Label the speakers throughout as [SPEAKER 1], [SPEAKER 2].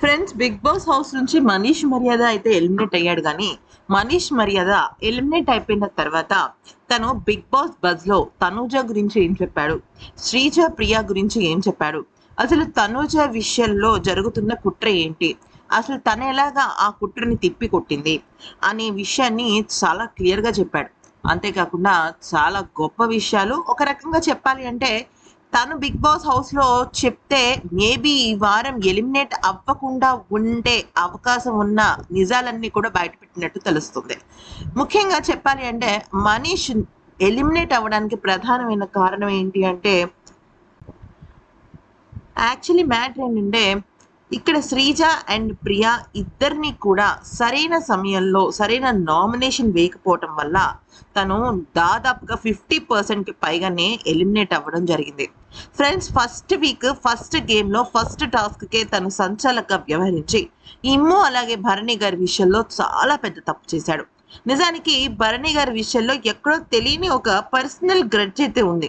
[SPEAKER 1] Friends big Boss house నుంచి మనీష్ మర్యాద అయితే ఎలిమినేట్ అయ్యాడు కానీ మనీష్ మర్యాద ఎలిమినేట్ అయిపోయిన తర్వాత తను బిగ్ బాస్ బజ్లో తనూజ గురించి ఏం చెప్పాడు? శ్రీజ ప్రియా గురించి ఏం చెప్పాడు? అసలు తనూజ విషయంలో జరుగుతున్న కుట్ర ఏంటి? అసలు తను ఎలాగా ఆ కుట్రని తిప్పి కొట్టింది అనే విషయాన్ని చాలా క్లియర్గా చెప్పాడు. అంతేకాకుండా చాలా గొప్ప విషయాలు ఒక రకంగా చెప్పాలి అంటే తను బిగ్ బాస్ హౌస్లో చెప్తే మేబీ ఈ వారం ఎలిమినేట్ అవ్వకుండా ఉండే అవకాశం ఉన్న నిజాలన్నీ కూడా బయటపెట్టినట్టు తెలుస్తుంది. ముఖ్యంగా చెప్పాలి అంటే మనీష్ ఎలిమినేట్ అవ్వడానికి ప్రధానమైన కారణం ఏంటి అంటే యాక్చువల్లీ మ్యాటర్ ఏంటంటే ఇక్కడ శ్రీజ అండ్ ప్రియా ఇద్దరిని కూడా సరైన సమయంలో సరైన నామినేషన్ వేయకపోవటం వల్ల తను దాదాపుగా ఫిఫ్టీ పర్సెంట్కి పైగానే ఎలిమినేట్ అవ్వడం జరిగింది. ఫ్రెండ్స్ ఫస్ట్ వీక్ ఫస్ట్ గేమ్లో ఫస్ట్ టాస్క్కే తను సంచాలక వ్యవహరించి ఇమ్ము అలాగే భరణి గారి విషయంలో చాలా పెద్ద తప్పు చేశాడు. నిజానికి భరణి గారి విషయంలో ఎక్కడో తెలియని ఒక పర్సనల్ గ్రడ్జ్ అయితే ఉంది.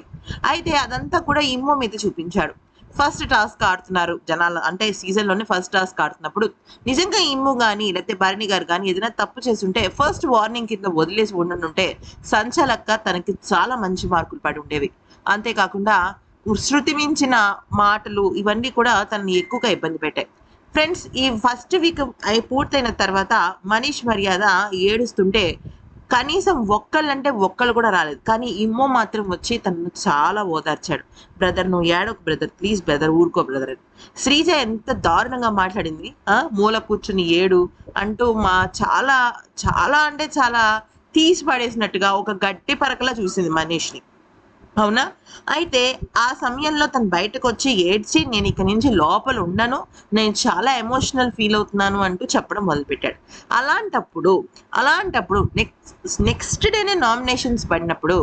[SPEAKER 1] అయితే అదంతా కూడా ఇమ్ము మీద చూపించాడు. ఫస్ట్ టాస్క్ ఆడుతున్నారు జనాలు. అంటే సీజన్లోనే ఫస్ట్ టాస్క్ ఆడుతున్నప్పుడు నిజంగా ఇమ్ము కానీ లేకపోతే భరణి గారు కానీ ఏదైనా తప్పు చేస్తుంటే ఫస్ట్ వార్నింగ్ కింద వదిలేసి ఉండనుంటే సంచలక్క తనకి చాలా మంచి మార్కులు పడి ఉండేవి. అంతేకాకుండా శృతి మించిన మాటలు ఇవన్నీ కూడా తనని ఎక్కువగా ఇబ్బంది పెట్టాయి. ఫ్రెండ్స్ ఈ ఫస్ట్ వీక్ అయి పూర్తయిన తర్వాత మనీష్ మర్యాద ఏడుస్తుంటే కనీసం ఒక్కళ్ళంటే ఒక్కళ్ళు కూడా రాలేదు. కానీ ఇమ్మో మాత్రం వచ్చి తనను చాలా ఓదార్చాడు. బ్రదర్ నువ్వు ఏడొక బ్రదర్. ప్లీజ్ బ్రదర్ ఊరుకో బ్రదర్ అని. శ్రీజ ఎంత దారుణంగా మాట్లాడింది. ఆ మూల కూర్చుని ఏడు అంటూ మా చాలా చాలా అంటే చాలా తీసి పడేసినట్టుగా ఒక గట్టి పరకలా చూసింది మనీష్ని. అవునా? అయితే ఆ సమయంలో తను బయటకు వచ్చి ఏడ్చి నేను ఇక నుంచి లోపల ఉండను. నేను చాలా ఎమోషనల్ ఫీల్ అవుతున్నాను అంటూ చెప్పడం మొదలుపెట్టాడు. అలాంటప్పుడు అలాంటప్పుడు నెక్స్ట్ నెక్స్ట్ డేనే నామినేషన్స్ పడినప్పుడు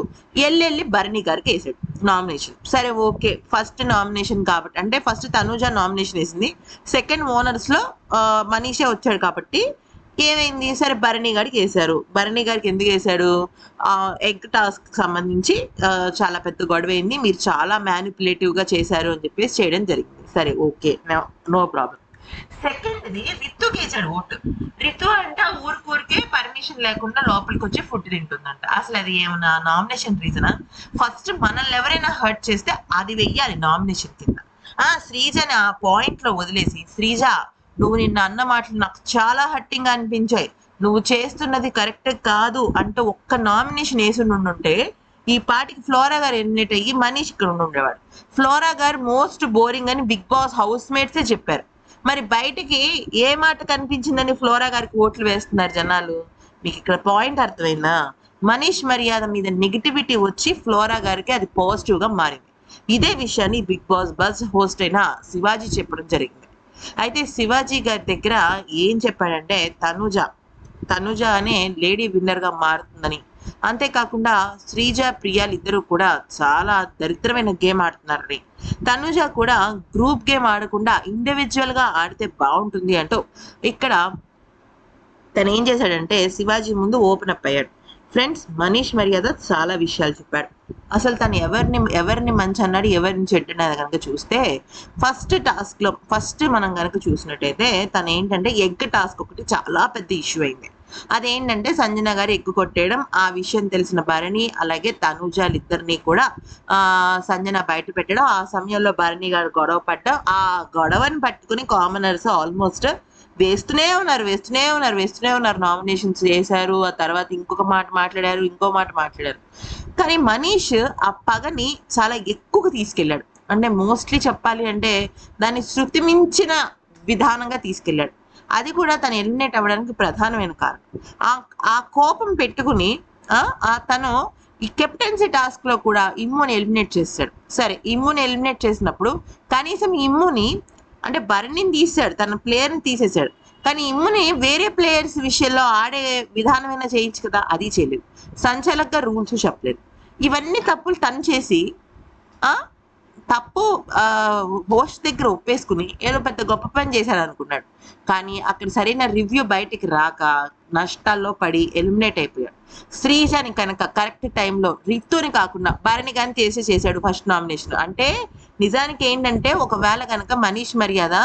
[SPEAKER 1] ఎల్లెళ్ళి భరణి గారికి వేసాడు నామినేషన్. సరే ఓకే. ఫస్ట్ నామినేషన్ కాబట్టి అంటే ఫస్ట్ తనూజ నామినేషన్ వేసింది. సెకండ్ ఓనర్స్లో మనీషే వచ్చాడు కాబట్టి ఏమైంది? సరే భరణి గారికి వేశారు. భరణి గారికి ఎందుకు వేశాడు? ఎగ్ టాస్క్ సంబంధించి చాలా పెద్ద గొడవ అయింది మీరు చాలా మ్యానిపులేటివ్గా చేశారు అని చెప్పేసి చేయడం జరిగింది. సరే ఓకే. No problem. సెకండ్ది రితుకి వేసాడు ఓటు. రితు అంటే ఆ ఊరికూరికే పర్మిషన్ లేకుండా లోపలికి వచ్చి ఫుడ్ తింటుందంట. అసలు అది ఏమన్నా నామినేషన్ రీజనా ఫస్ట్ మనల్ని ఎవరైనా హర్ట్ చేస్తే అది వెయ్యాలి నామినేషన్ కింద. ఆ శ్రీజని ఆ పాయింట్లో వదిలేసి శ్రీజ నువ్వు నిన్న అన్న మాటలు నాకు చాలా హట్టింగ్ అనిపించాయి. నువ్వు చేస్తున్నది కరెక్ట్ కాదు అంటే ఒక్క నామినేషన్ వేసి ఉంటే ఈ పాటికి ఫ్లోరా గారు ఎన్నిట్ అయ్యి మనీష్ ఇక్కడ ఉండేవాడు. ఫ్లోరా గారు మోస్ట్ బోరింగ్ అని బిగ్ బాస్ హౌస్ మేట్సే చెప్పారు. మరి బయటికి ఏ మాట కనిపించిందని ఫ్లోరా గారికి ఓట్లు వేస్తున్నారు జనాలు? మీకు ఇక్కడ పాయింట్ అర్థమైందా? మనీష్ మర్యాద మీద నెగిటివిటీ వచ్చి ఫ్లోరా గారికి అది పాజిటివ్గా మారింది. ఇదే విషయాన్ని బిగ్ బాస్ బస్ హోస్ట్ అయిన శివాజీ చెప్పడం జరిగింది. అయితే శివాజీ గారి దగ్గర ఏం చెప్పాడంటే తనుజ తనుజ అనే లేడీ విన్నర్గా మారుతుందని. అంతేకాకుండా శ్రీజ ప్రియాలు ఇద్దరు కూడా చాలా దరిద్రమైన గేమ్ ఆడుతున్నారని. తనుజ కూడా గ్రూప్ గేమ్ ఆడకుండా ఇండివిజువల్గా ఆడితే బాగుంటుంది అంటూ ఇక్కడ తను ఏం చేశాడంటే శివాజీ ముందు ఓపెన్ అప్ అయ్యాడు. ఫ్రెండ్స్ మనీష్ మర్యాద చాలా విషయాలు చెప్పాడు. అసలు తను ఎవరిని ఎవరిని మంచి అన్నాడు ఎవరిని చెడ్డ కనుక చూస్తే ఫస్ట్ టాస్క్లో ఫస్ట్ మనం కనుక చూసినట్టయితే తను ఏంటంటే ఎగ్ టాస్క్ ఒకటి చాలా పెద్ద ఇష్యూ అయింది. అదేంటంటే సంజన గారు ఎగ్గు కొట్టేయడం ఆ విషయం తెలిసిన భరణి అలాగే తనుజాలు ఇద్దరిని కూడా ఆ సంజన బయట పెట్టడం ఆ సమయంలో భరణి గారు గొడవ పడ్డం ఆ గొడవని పట్టుకుని కామనర్స్ ఆల్మోస్ట్ వేస్తూనే ఉన్నారు వేస్తూనే ఉన్నారు వేస్తూనే ఉన్నారు. నామినేషన్స్ చేశారు ఆ తర్వాత ఇంకొక మాట మాట్లాడారు ఇంకో మాట మాట్లాడారు. కానీ మనీష్ ఆ పగని చాలా ఎక్కువగా తీసుకెళ్ళాడు. అంటే మోస్ట్లీ చెప్పాలి అంటే దాన్ని శృతి మించిన విధానంగా తీసుకెళ్ళాడు. అది కూడా తను ఎలిమినేట్ అవ్వడానికి ప్రధానమైన కారణం. ఆ ఆ కోపం పెట్టుకుని ఆ తను ఈ కెప్టెన్సీ టాస్క్లో కూడా ఇమ్ముని ఎలిమినేట్ చేస్తాడు. సరే ఇమ్ముని ఎలిమినేట్ చేసినప్పుడు కనీసం ఇమ్ముని అంటే భరణిని తీసాడు తన ప్లేయర్ని తీసేశాడు. కానీ ఇమ్ముని వేరే ప్లేయర్స్ విషయంలో ఆడే విధానమైనా చేయించు కదా అది చేయలేదు. సంచలక రూల్స్ చెప్పలేదు. ఇవన్నీ తప్పులు తను చేసి ఆ తప్పు హోస్ట్ దగ్గర ఒప్పేసుకుని ఏదో పెద్ద గొప్ప పని చేశాడు అనుకున్నాడు. కానీ అక్కడ సరైన రివ్యూ బయటికి రాక నష్టాల్లో పడి ఎలిమినేట్ అయిపోయాడు. శ్రీజాని కనుక కరెక్ట్ టైంలో రితుని కాకుండా భరణి కానీ చేసే చేశాడు ఫస్ట్ నామినేషన్ అంటే నిజానికి ఏంటంటే ఒకవేళ కనుక మనీష్ మర్యాద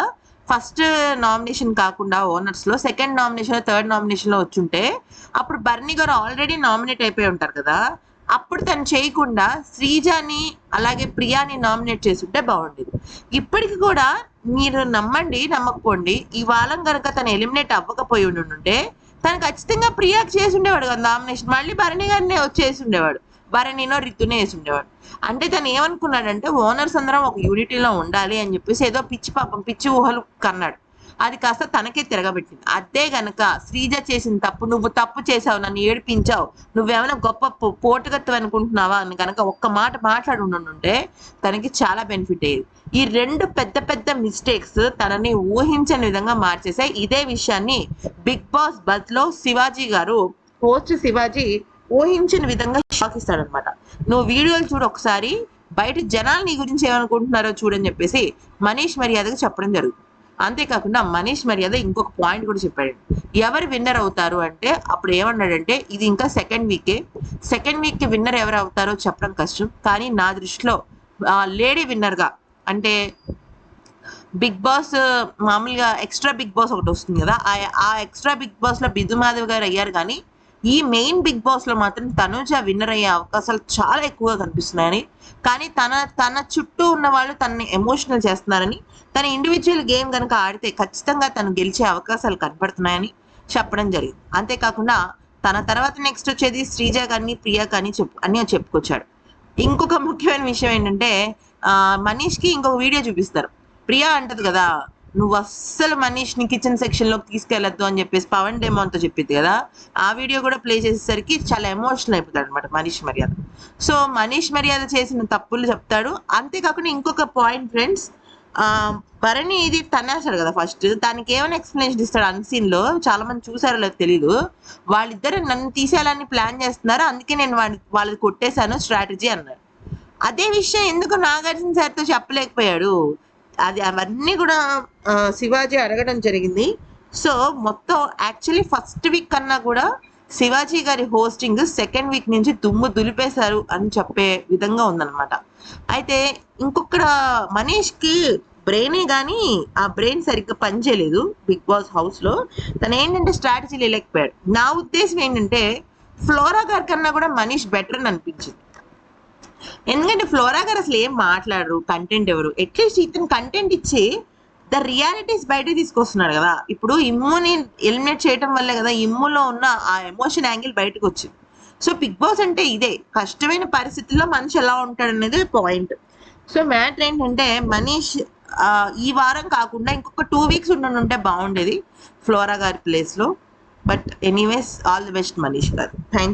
[SPEAKER 1] ఫస్ట్ నామినేషన్ కాకుండా ఓనర్స్లో సెకండ్ నామినేషన్ థర్డ్ నామినేషన్లో వచ్చుంటే అప్పుడు బర్నీ గారు ఆల్రెడీ నామినేట్ అయిపోయి ఉంటారు కదా. అప్పుడు తను చేయకుండా శ్రీజాని అలాగే ప్రియాని నామినేట్ చేస్తుంటే బాగుండేది. ఇప్పటికి కూడా మీరు నమ్మండి నమ్మకపోండి ఈ వారం కనుక తను ఎలిమినేట్ అవ్వకపోయి ఉండుంటే తను ఖచ్చితంగా ప్రియాకి చేసి ఉండేవాడు కదా నామినేషన్. మళ్ళీ భరణి గారినే వచ్చేసి ఉండేవాడు. భరణినో రితునే వేసి ఉండేవాడు అంటే తను ఏమనుకున్నాడంటే ఓనర్స్ అందరం ఒక యూనిటీలో ఉండాలి అని చెప్పేసి ఏదో పిచ్చి పాపం పిచ్చి ఊహలు కన్నాడు. అది కాస్త తనకే తిరగబెట్టింది. అదే గనక శ్రీజ చేసిన తప్పు నువ్వు తప్పు చేసావు నన్ను ఏడిపించావు నువ్వేమైనా గొప్ప పోటుగత్తు అనుకుంటున్నావా అని కనుక ఒక్క మాట మాట్లాడి ఉండుంటే తనకి చాలా బెనిఫిట్ అయ్యేది. ఈ రెండు పెద్ద పెద్ద మిస్టేక్స్ తనని ఊహించని విధంగా మార్చేసాయి ఇదే విషయాన్ని బిగ్ బాస్ బస్లో శివాజీ గారు హోస్ట్ శివాజీ ఊహించిన విధంగా షాక్ ఇస్తాడనమాట నువ్వు వీడియోలు చూడు ఒకసారి బయట జనాలు నీ గురించి ఏమనుకుంటున్నారో చూడని చెప్పేసి మనీష్ మర్యాదకు చెప్పడం జరుగుతుంది. అంతేకాకుండా మనీష్ మర్యాద ఇంకొక పాయింట్ కూడా చెప్పాడు. ఎవరు విన్నర్ అవుతారు అంటే అప్పుడు ఏమన్నాడంటే ఇది ఇంకా సెకండ్ వీకే. సెకండ్ వీక్కి విన్నర్ ఎవరు అవుతారో చెప్పడం కష్టం. కానీ నా దృష్టిలో లేడీ విన్నర్గా అంటే బిగ్ బాస్ మామూలుగా ఎక్స్ట్రా బిగ్ బాస్ ఒకటి వస్తుంది కదా ఆ- ఎక్స్ట్రా బిగ్ బాస్లో బిజు బిందు మాధవ్ గారు అయ్యారు కానీ ఈ మెయిన్ బిగ్ బాస్లో మాత్రం తనుజ విన్నర్ అయ్యే అవకాశాలు చాలా ఎక్కువగా కనిపిస్తున్నాయని. కానీ తన తన చుట్టూ ఉన్న వాళ్ళు తనని ఎమోషనల్ చేస్తున్నారని తన ఇండివిజువల్ గేమ్ కనుక ఆడితే ఖచ్చితంగా తను గెలిచే అవకాశాలు కనపడుతున్నాయని చెప్పడం జరిగింది. అంతేకాకుండా తన తర్వాత నెక్స్ట్ వచ్చేది శ్రీజ కానీ ప్రియా కానీ చెప్పు అని చెప్పుకొచ్చాడు. ఇంకొక ముఖ్యమైన విషయం ఏంటంటే మనీష్కి ఇంకొక వీడియో చూపిస్తారు. ప్రియా అంటది కదా నువ్వు అస్సలు మనీష్ని కిచెన్ సెక్షన్లోకి తీసుకెళ్ళొద్దు అని చెప్పేసి పవన్ డేమోన్తో చెప్పింది కదా ఆ వీడియో కూడా ప్లే చేసేసరికి చాలా ఎమోషనల్ అయిపోతాడు అనమాట మనీష్ మర్యాద. సో మనీష్ మర్యాద చేసిన తప్పులు చెప్తాడు. అంతేకాకుండా ఇంకొక పాయింట్ ఫ్రెండ్స్ భరణి ఇది తన్నేస్తాడు కదా ఫస్ట్ దానికి ఏమైనా ఎక్స్ప్లెనేషన్ ఇస్తాడు అన్సీన్లో? చాలా మంది చూసారో లేదో తెలీదు. వాళ్ళిద్దరు నన్ను తీసేయాలని ప్లాన్ చేస్తున్నారు? అందుకే నేను వాళ్ళ వాళ్ళది కొట్టేశాను స్ట్రాటజీ అన్నాడు. అదే విషయం ఎందుకు నాగార్జున సార్తో చెప్పలేకపోయాడు? అది అవన్నీ కూడా శివాజీ అడగడం జరిగింది. సో మొత్తం యాక్చువల్లీ ఫస్ట్ వీక్ కన్నా కూడా శివాజీ గారి హోస్టింగ్ సెకండ్ వీక్ నుంచి దుమ్ము దులిపేశారు అని చెప్పే విధంగా ఉందన్నమాట. అయితే ఇంకొకడ మనీష్కి బ్రెయినే కానీ ఆ బ్రెయిన్ సరిగ్గా పనిచేయలేదు బిగ్ బాస్ హౌస్లో తను ఏంటంటే స్ట్రాటజీ లేకపోయాడు నా ఉద్దేశం ఏంటంటే ఫ్లోరా గారి కన్నా కూడా మనీష్ బెటర్ అని అనిపించింది. ఎందుకంటే ఫ్లోరా గారు అసలు ఏం మాట్లాడరు? కంటెంట్ ఎవరు? అట్లీస్ట్ ఇతను కంటెంట్ ఇచ్చి ద రియాలిటీస్ బయట తీసుకొస్తున్నాడు కదా. ఇప్పుడు ఇమ్ముని ఎలిమినేట్ చేయటం వల్లే కదా ఇమ్ములో ఉన్న ఆ ఎమోషన్ యాంగిల్ బయటకు వచ్చింది. సో బిగ్ బాస్ అంటే ఇదే. కష్టమైన పరిస్థితుల్లో మనిషి ఎలా ఉంటాడు అనేది పాయింట్. సో మ్యాటర్ ఏంటంటే మనీష్ ఈ వారం కాకుండా ఇంకొక టూ వీక్స్ ఉండనుంటే బాగుండేది ఫ్లోరా గారి ప్లేస్లో. But anyways all the best Manish గారు. థ్యాంక్